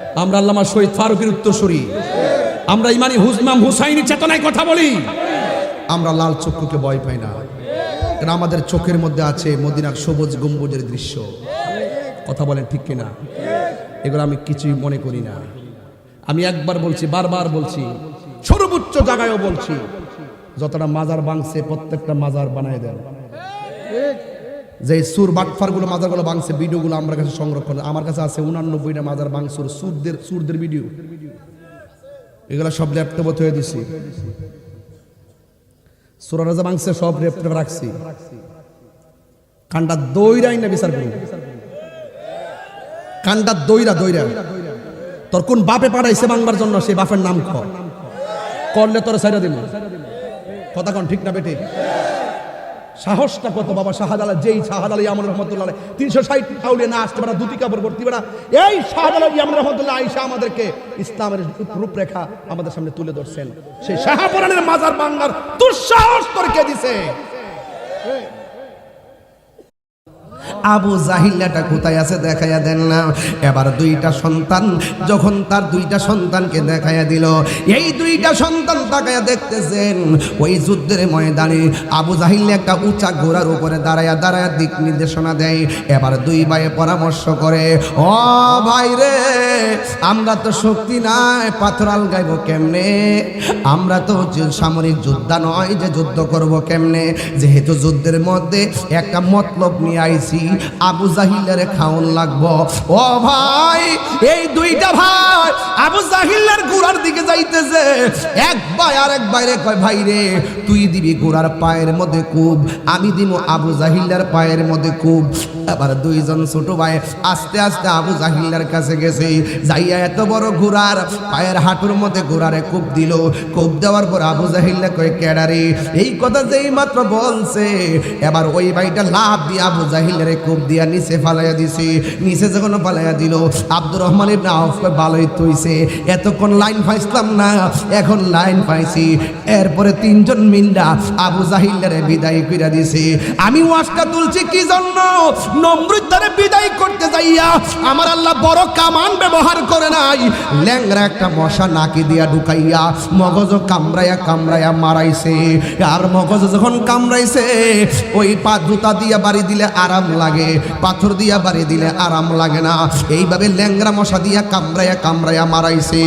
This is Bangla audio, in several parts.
আমরা আল্লামা শহীদ ফারুকের উত্তরসূরি। আমরা ইমানি হুজমাম হুসাইনি চেতনায় কথা বলি। আমরা লাল চক্ষুকে ভয় পাই না। কারণ আমাদের চোখের মধ্যে আছে মদিনার সবুজ গম্বুজের দৃশ্য। কথা বলেন ঠিক কিনা? এগুলো আমি কিছুই মনে করি না। আমি একবার বলছি, বারবার বলছি, সর্বোচ্চ জায়গায়ও বলছি, যতটা মাজার বাংছে প্রত্যেকটা মাজার বানায় দেন। যে সুর বাটফারগুলো মাজারগুলো বাংছে ভিডিওগুলো আমার কাছে সংরক্ষণ। আমার কাছে আছে উনানব্বইটা মাজার বাংসুর সুরদের সুরদের ভিডিও। এগুলো সব ল্যাপটপে থয়ে দিছি। সুরা রাজা বাংছে সব ল্যাপটপে রাখছি। কান্ডা দইরাই না বিচার করি কান্ডা দইরা দইরা। তোর কোন বাপে পাঠাইছে বাংবার জন্য, সেই বাপের নাম খ করলে তোর সাইরা দিব কথা কন, ঠিক না বেটে সাহসটা কত বাবা? শাহাদালা যেই শাহাদাল ইয়ামুন রহমতুল্লাহ তিনশো ষাট আউলিয়া না আসতে পারা, দুটি কাপড় ভর্তি পারা এই শাহাদালা ইয়ামুন রহমতুল্লাহ আইসা আমাদেরকে ইসলামের রূপরেখা আমাদের সামনে তুলে ধরছেন। সেই শাহাপুরানের মাজার বাংলার দুঃসাহস তোর কে দিছে? আবু জাহিল্লাটা কোথায় আছে দেখাইয়া দেন না। এবার দুইটা সন্তান, যখন তার দুইটা সন্তানকে দেখাইয়া দিল, এই দুইটা সন্তান তাকাইয়া দেখতেছেন, ওই যুদ্ধের ময়দানে আবু জাহিল্লা একটা উঁচা ঘোড়ার উপরে দাঁড়াইয়া দাঁড়াইয়া দিক নির্দেশনা দেয়। এবার দুই ভাইয়ে পরামর্শ করে, ও ভাই রে, আমরা তো শক্তি নাই, পাথর আলগাইব কেমনে? আমরা তো সামরিক যোদ্ধা নয়, যে যুদ্ধ করব কেমনে? যেহেতু যুদ্ধের মধ্যে একটা মতলব নিয়ে আইছি আবু জাহিলের খাওন লাগবো। ও ভাই, এই দুইটা ভাই আবু জাহিলের ঘোড়ার দিকে যাইতেছে। এক ভাই আর এক বাইরে কয়, ভাই রে, তুই দিবি ঘোড়ার পায়ের মধ্যে কুব আমি দিব আবু জাহিল্লার পায়ের মধ্যে কুব এবার দুইজন ছোট ভাই আস্তে আস্তে আবু জাহিল্লার কাছে গেছে। যাইয়া এত বড় ঘোড়ার পায়ের হাঁটুর মধ্যে ঘোড়ারে কুব দিল। কুব দেওয়ার পর আবু জাহিল্লা কয়, কেডারে, এই কথা যেই মাত্র বলছে, এবার ওই ভাইটা লাভ দিয়ে আবু জাহিল্লারে কুব দিয়া নিচে ফালাইয়া দিছে। নিচে যখন ফালাইয়া দিল। আব্দুর রহমান ইবনে আউফ ভালোই তৈছে এতক্ষণ লাইন পাইছিলাম না, এখন লাইন পাইছি এরপরে তিনজন মিল্লা আবু জাহিল্লারে বিদায় কইরা দিছে। আমি ওয়াশটা তুলছি কি জন্য? নমরুদ্দারে বিদায় করতে যাইয়া আমার আল্লাহ বড় কামান ব্যবহার করে নাই। ল্যাংরা একটা মশা নাকি দিয়া ঢুকাইয়া মগজ কামড়াইয়া কামড়াইয়া মারাইছে। আর মগজ যখন কামড়াইছে, ওই পা জুতা দিয়া বাড়ি দিলে আরাম লাগে, পাথর দিয়া বাড়ি দিলে আরাম লাগে না। এইভাবে ল্যাংরা মশা দিয়া কামড়াইয়া কামড়াইয়া মারাইছে।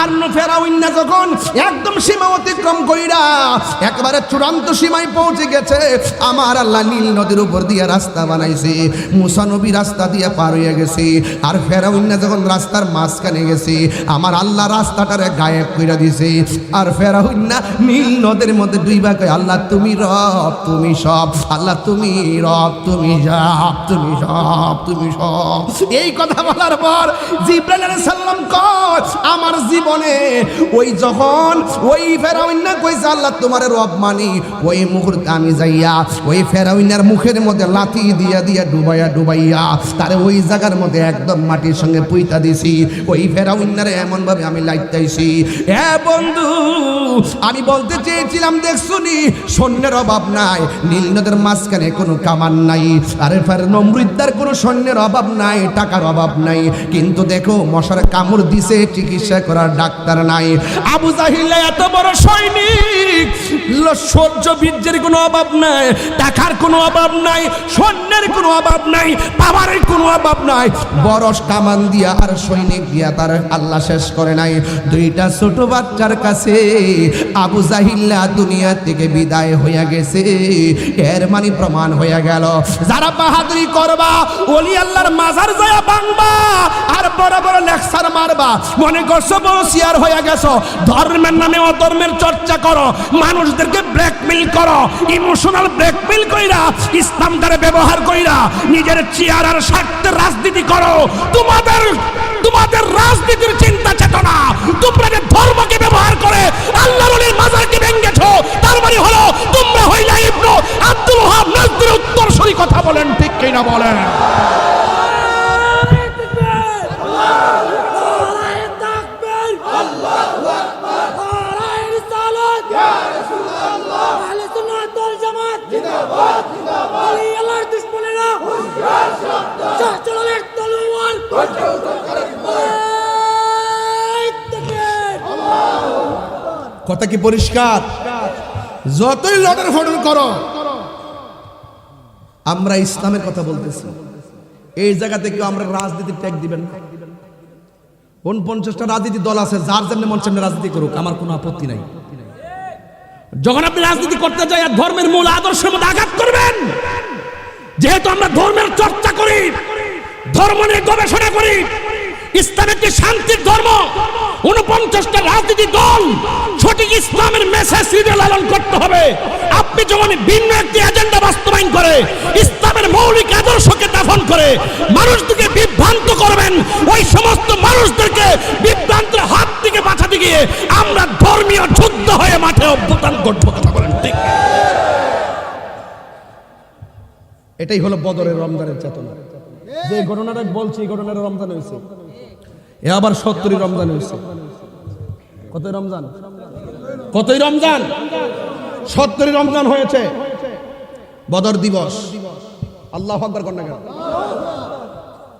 আর ফেরাউন্না যখন একদম সীমা অতিক্রম কইরা একবারে চূড়ান্ত সীমায় পৌঁছে গেছে, আমার আল্লাহ নীল নদীর উপর দিয়ে রাস্তা বানাইছে। মুসা নবী রাস্তা দিয়ে পার হয়ে গেছে। আর ফেরাউন্না যখন রাস্তার মাঝখানে গেছে, আমার আল্লাহ রাস্তাটারে গায়েব কইরা দিছে। আর ফেরাউন্না নীল নদের মধ্যে দুই ভাগে আল্লাহ, তুমি রব, তুমি সব। আল্লাহ, তুমি রব, তুমি সব তুমি সব তুমি সব এই কথা বলার পর জিব্রাইল আলাইহিস সালাম কয়, আমার জীবনে ওই যখন ওই ফেরাউন্না কইছে, আল্লাহ, তোমার রব মানি, ওই মুহূর্তে আমি যাইয়া, ওই ফেরাউন্নার মুখের মধ্যে লাথি দিয়া দিয়া ডুবাইয়া ডুবাইয়া, তারে ওই জায়গার মধ্যে একদম মাটির সঙ্গে পুইতা দিছি। ওই ফেরাউন্নারে এমন ভাবে আমি লাইতাইছি হ্যাঁ বন্ধু, আমি বলতে চেয়েছিলাম, দেখছুনি, সৈন্যের অভাব নাই, নীল নদের মাঝখানে কোনো কামান নাই, আরে ফের নমৃদ্দার কোনো সৈন্যের অভাব নাই, টাকার অভাব নাই। কিন্তু দেখো, মশার কামড় দিছে, চিকিৎসা করার ডাক্তার নাই। আবু জাহিল্লা এত বড় সৈনিক সহ্য বীর্যের কোনো অভাব নাই, টাকার কোনো অভাব নাই সৈন্যের কোনো অভাব নাই, পাওয়ারের কোনো অভাব নাই। বরস কামান দিয়া আর সৈনিক দিয়া তার আল্লাহ শেষ করে নাই। দুইটা ছোট বাচ্চার কাছে আবু জাহিল্লা দুনিয়া থেকে বিদায় হইয়া গেছে। এর মানে প্রমাণ হইয়া গেল। যারা বাহাদুরি করবা, ওলি আল্লাহর মাজার যায় বাংবা আর বড় বড় লেকচার মারবা। মনে করছ বড় শিয়ার হইয়া গেছো? ধর্মের নামে অধর্মের চর্চা করো। মানুষদেরকে ব্ল্যাকমেল করো ইমোশনাল ব্ল্যাকমেল কইরা, ইসলাম দ্বারা ব্যবহার কইরা, নিজের চেয়ার আর স্বার্থের রাজনীতি করো। তোমাদের তোমাদের রাজনীতির কথা কি পরিষ্কার? যতই লটর ফটর করো, আমরা ইসলামের কথা বলতেছি। এই জায়গা থেকে আমরা রাজনীতি ট্যাগ দিবেন না। পঞ্চাশটা রাজনীতি দল আছে, যার জন্য মন সামনে রাজনীতি করুক, আমার কোনো আপত্তি নাই। যখন আপনি রাজনীতি করতে যাই আর ধর্মের মূল আদর্শের মধ্যে আঘাত করবেন, যেহেতু আমরা ধর্মের চর্চা করি, ধর্ম নিয়ে গবেষণা করি ইসলাম একটি শান্তির ধর্ম উনপঞ্চাশটা রাজনীতি দল সঠিক ইসলামের মেসেজ হৃদয় লালন করতে হবে। আপনি যখন ভিন্ন একটি এজেন্ডা বাস্তবায়ন করে, ইসলামের মৌলিক আদর্শকে দাফন করে মানুষদেরকে বিভ্রান্ত করবেন, ওই সমস্ত মানুষদেরকে বিভ্রান্তের হাত থেকে বাঁচাতে গিয়ে আমরা ধর্মীয় যুদ্ধ হয়ে মাঠে অভ্যুত্থান করব কথা বলেন ঠিক। এটাই হলো বদরের রমজানের চেতনা। যে ঘটনাটা বলছি, এই ঘটনাটা রমজান হয়েছে। এ আবার সত্তরই রমজান হয়েছে। কতই রমজান? কতই রমজান? সত্তরই রমজান হয়েছে। বদর দিবস। আল্লাহ আকবর কেন?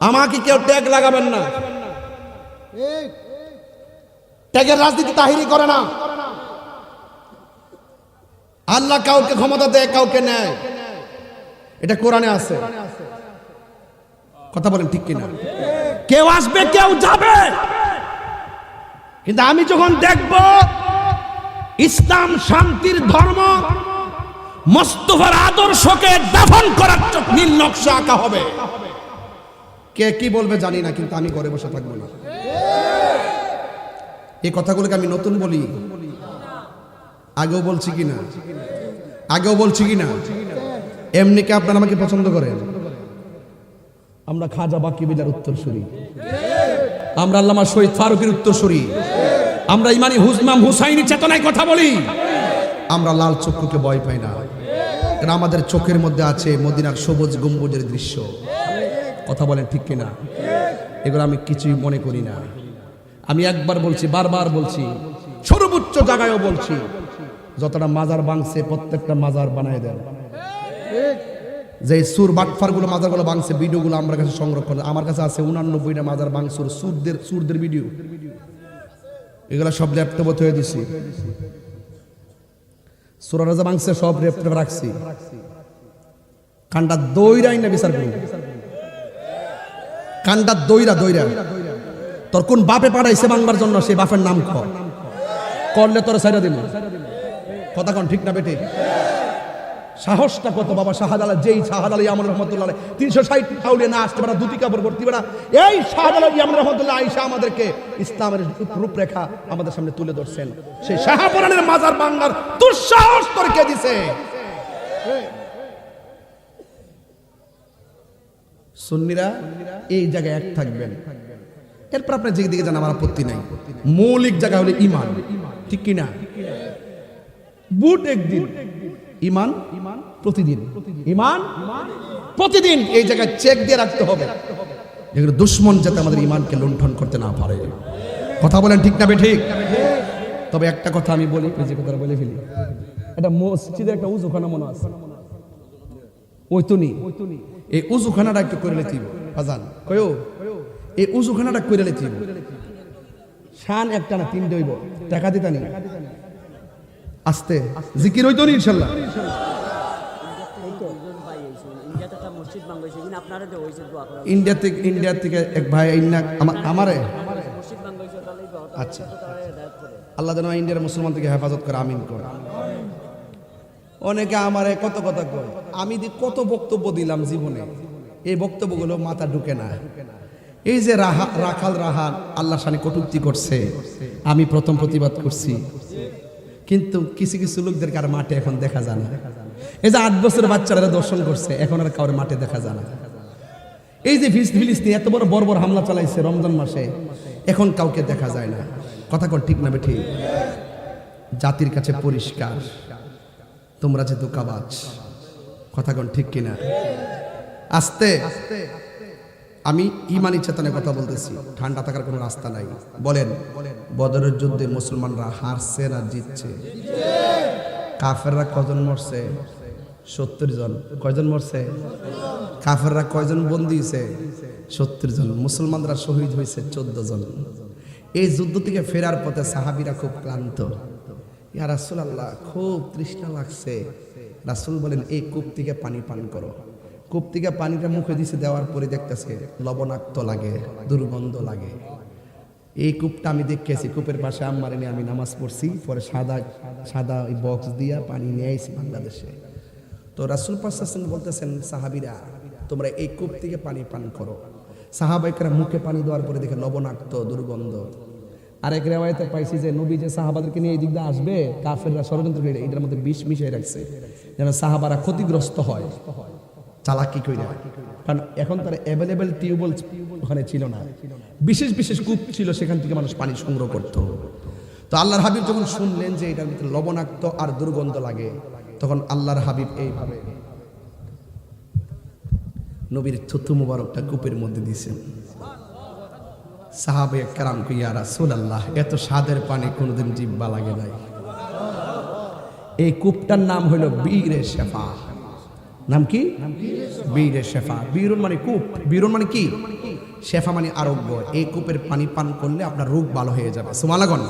আমাকে কেউ ট্যাগ লাগাবেন না। ট্যাগের রাজনীতি তাহিরি করে না। আল্লাহ কাউকে ক্ষমতা দেয়, কাউকে নেয়। এটা কোরআনে আছে। কথা বলেন ঠিক কিনা? কেউ আসবে, কেউ যাবে। কিন্তু আমি যখন দেখব ইসলাম শান্তির ধর্ম, মোস্তফার আদর্শকে দাফন করার নীল নকশা আঁকা হবে। কে কি বলবে জানি না, কিন্তু আমি ঘরে বসে থাকব না। এই কথাগুলোকে আমি নতুন বলি। আগেও বলছি কিনা? আগেও বলছি কিনা? এমনি কি আপনারা আমাকে পছন্দ করেন? আমরা খাজা বাকি বিলার উত্তরসূরি। আমরা আল্লামা শহীদ ফারুকের উত্তরসূরি। আমরা ইমানি হুজমাম হুসাইনি চেতনায় কথা বলি। আমরা লাল চক্ষুকে ভয় পাই না। কারণ আমাদের চোখের মধ্যে আছে মদিনার সবুজ গম্বুজের দৃশ্য। কথা বলেন ঠিক কিনা? এগুলো আমি কিছুই মনে করি না। আমি একবার বলছি, বারবার বলছি, সর্বোচ্চ জায়গায়ও বলছি, যতটা মাজার বাংছে প্রত্যেকটা মাজার বানায় দেন। যে সুর বাটফারগুলো মাজার বাংছে ভিডিও গুলো আমার কাছে সংরক্ষণ আমার কাছে আছে উনানব্বইটা মাজার বাংসুর সুরদের সুরদের ভিডিও। এগুলো সব ল্যাপটপে থয়ে দিছি। সুরা রাজা বাংসে সব ল্যাপটপে রাখছি। কান্ডা দইরাই না বিচার করুন কান্ডা দইরা দইরা। তোর কোন বাপে পাঠাইছে বাংবার জন্য, সেই বাপের নাম ক। করলে তোর সাইরা দিল কথা কোন, ঠিক না বেটে সাহসটা কত বাবা? শাহজালাল, যেই শাহজালাল ইয়ামন রহমতুল্লাহ তিনশো ষাট তাউলে না আসতে পারা, দুটি কাপড় ভর্তি পারা। এই শাহজালাল ইয়ামন রহমতুল্লাহ আইসা আমাদেরকে ইসলামের রূপরেখা আমাদের সামনে তুলে ধরছেন। সেই শাহপুরানের মাজার বাংলার দুঃসাহস তোর কে দিছে। সুন্নিরা, এই জায়গায় এক থাকবেন। এরপর আপনার যেদিকে যান, আমার আপত্তি নাই। মৌলিক জায়গা হলো ইমান। ঠিক কিনা? বুট একদিন। ইমান প্রতিদিন। ইমান প্রতিদিন এই জায়গায় চেক দিয়ে রাখতে হবে। যেগুলো দুশ্মন যাতে আমাদের ইমানকে লুণ্ঠন করতে না পারে। কথা বলেন ঠিক না ঠিক তবে একটা কথা আমি বলি যে কথাটা বলে ফেলি। এটা মসজিদের একটা উজুখানা মনে আছে? ওই তো নি এই উজুখানাটা একটু করে লেতিব বাজান কয়ো? এই উজুখানাটা করে লেতিব শান একটা না তিনটে হইব। টাকা দিতা নি আস্তে। জিকির হইতো নি ইনশাল্লাহ ইন্ডিয়াতে একটা মসজিদ বাংলাদেশে কিন্তু আপনারা তো হয়েছে দোয়া করা ইন্ডিয়া থেকে ইন্ডিয়া থেকে এক ভাই আমারে? মসজিদ বাংলাদেশে তাহলে আচ্ছা। আল্লাহ যেন ইন্ডিয়ার মুসলমান থেকে হেফাজত করে আমিন করে। অনেকে আমারে কত কথা কয় আমি কত বক্তব্য দিলাম জীবনে। এই বক্তব্যগুলো মাথা ঢুকে না। এই যে রাহা রাখাল রাহান আল্লাহ সানি কটুক্তি করছে আমি প্রথম প্রতিবাদ করছি। কিন্তু কিছু কিছু লোকদেরকে আর মাঠে এখন দেখা যায় না। এই যে আট বছর বাচ্চারা দর্শন করছে, এখন আর কাউরে মাঠে দেখা যায় না। এই যে ফিলিস ফিলিস্তিন এত বড় বড় হামলা চালাইছে রমজান মাসে, এখন কাউকে দেখা যায় না। কথা কর ঠিক না বেঠি? জাতির কাছে পরিষ্কার। তোমরা যে দোকাবাজ কথা কন ঠিক কিনা? আস্তে, আমি ইমানি চেতনের কথা বলতেছি, ঠান্ডা থাকার কোনো রাস্তা নাই। বলেন, বদরের যুদ্ধে মুসলমানরা হারছে না জিতছে? কাফেররা কজন মরছে? সত্তর জন। কয়জন মরছে? কাফেররা কয়জন বন্দি হয়েছে? সত্তর জন। মুসলমানরা শহীদ হয়েছে চোদ্দ জন। এই যুদ্ধ থেকে ফেরার পথে সাহাবিরা খুব ক্লান্ত। ইয়া রাসুল আল্লাহ খুব তৃষ্ণা লাগছে। রাসুল বলেন, এই কূপ থেকে পানি পান করো। কূপ থেকে পানিটা মুখে দিছে, দেওয়ার পরে দেখতেছে লবণাক্ত লাগে, দুর্গন্ধ লাগে। এই কূপটা আমি দেখেছি, কূপের পাশে আম্মারে আমি নামাজ পড়ছি, পরে সাদা সাদা ওই বক্স দিয়া পানি নিয়ে আইছি বাংলাদেশে। তো রাসুল পাশাসন বলতেছেন, সাহাবিরা, তোমরা এই কূপ থেকে পানি পান করো। সাহাবাইকরা মুখে পানি দেওয়ার পরে দেখে লবণাক্ত, দুর্গন্ধ। আরেক রেওয়ায়তে পাইছি যে, নবী যে সাহাবাদেরকে নিয়ে এই দিক দিয়ে আসবে, কাফেররা ষড়যন্ত্র করে এটার মধ্যে বিষ মিশিয়ে রাখছে। যেন সাহাবারা ক্ষতিগ্রস্ত হয়। চালাকি কইরা। কারণ এখন তার অ্যাভেলেবেল টিউবওয়েল ওখানে ছিল না। বিশেষ বিশেষ কূপ ছিল, সেখান থেকে মানুষ পানি সংগ্রহ করত। তো আল্লাহর হাবিব যখন শুনলেন যে এটার ভিতরে লবণাক্ত আর দুর্গন্ধ লাগে তখন আল্লাহর হাবিব এইভাবে নবীর থুতু মুবারকটা কূপের মধ্যে দিয়েছেন। সাহাবে কারাম কুইয়া রাসূল আল্লাহ এত স্বাদের পানি কোনোদিন জিব্বা লাগে নাই। এই কূপটার নাম হলো বীরে শেফা। নাম কি? বীরে শেফা। বীরুন মানে কূপ। বীরুন মানে কি? শেফা মানে আরোগ্য। এই কূপের পানি পান করলে আপনার রোগ ভালো হয়ে যাবে। সুমালাগন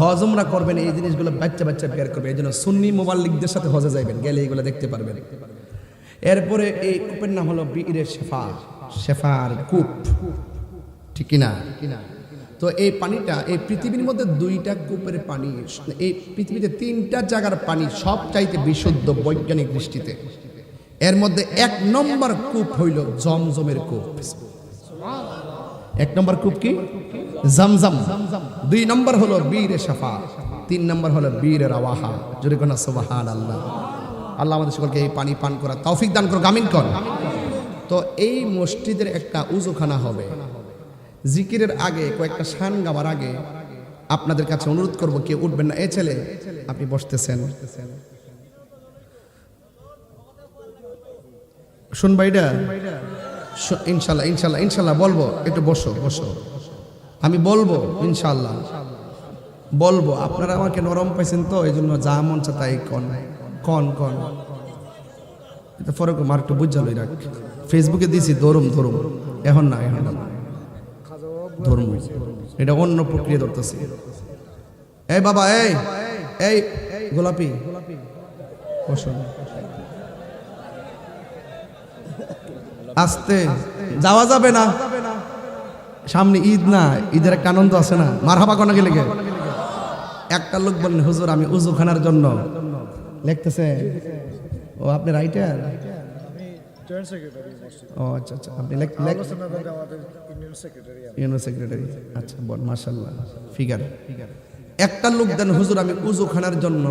হজমরা করবেন, এই জিনিসগুলো বাচ্চা বাচ্চা বের করবে এই জন্য সুন্নি মোবাল্লিকদের সাথে হজে যাইবেন, গেলে এগুলো দেখতে পারবেন। এরপরে এই কূপের নাম হলো বীরে শেফা, শেফার কূপ। ঠিক কিনা? তো এই পানিটা, এই পৃথিবীর মধ্যে দুইটা কূপের পানি, এই পৃথিবীতে তিনটা জায়গার পানি সব চাইতে বিশুদ্ধ বৈজ্ঞানিক দৃষ্টিতে। এর মধ্যে এক নম্বর কূপ হইল জমজমের কূপ। এক নম্বর কূপ কি? জমজম দুই নম্বর হলো বীর সাফা তিন নম্বর হলো বীর রাওয়াহা। জোরে কোনা সুবাহান আল্লাহ আল্লাহ আমাদের সকলকে এই পানি পান করা তৌফিক দান করো গামিন কর তো এই মসজিদের একটা উজুখানা হবে। জিকিরের আগে কয়েকটা শান গাওয়ার আগে আপনাদের কাছে অনুরোধ করব, কেউ উঠবেন না। এ ছেলে, আপনি বসতেছেন। শুনবা এটা ইনশাল্লাহ ইনশাল্লাহ ইনশাল্লাহ, বলব, একটু বসো বসো। আমি বলব ইনশাল্লাহ বলব, আপনারা আমাকে নরম পাইছেন তো এই জন্য যা মন তাই কন। কন কন। এটা পরে মার একটু রাখ। ফেসবুকে দিছি, ধরুম ধরুম। এখন না এখন না। ধর্ম। এটা অন্য প্রক্রিয়া ধরতেছে। এই বাবা, এই এই, গোলাপি। আসতে। যাওয়া যাবে না। সামনে ঈদ না, ঈদের একটা আনন্দ আছে না? মার হাবা গেলে গে? একটা লোক বললেন হুজুর, আমি উজু খানার জন্য। লিখতেছে, ও, আপনি রাইটার ও আচ্ছা আচ্ছা আপনি ইউনিয়ন সেক্রেটারি আচ্ছা বল মাশাল্লাহ ফিগার একটা লোক দেন, হুজুর, আমি উজু খানার জন্য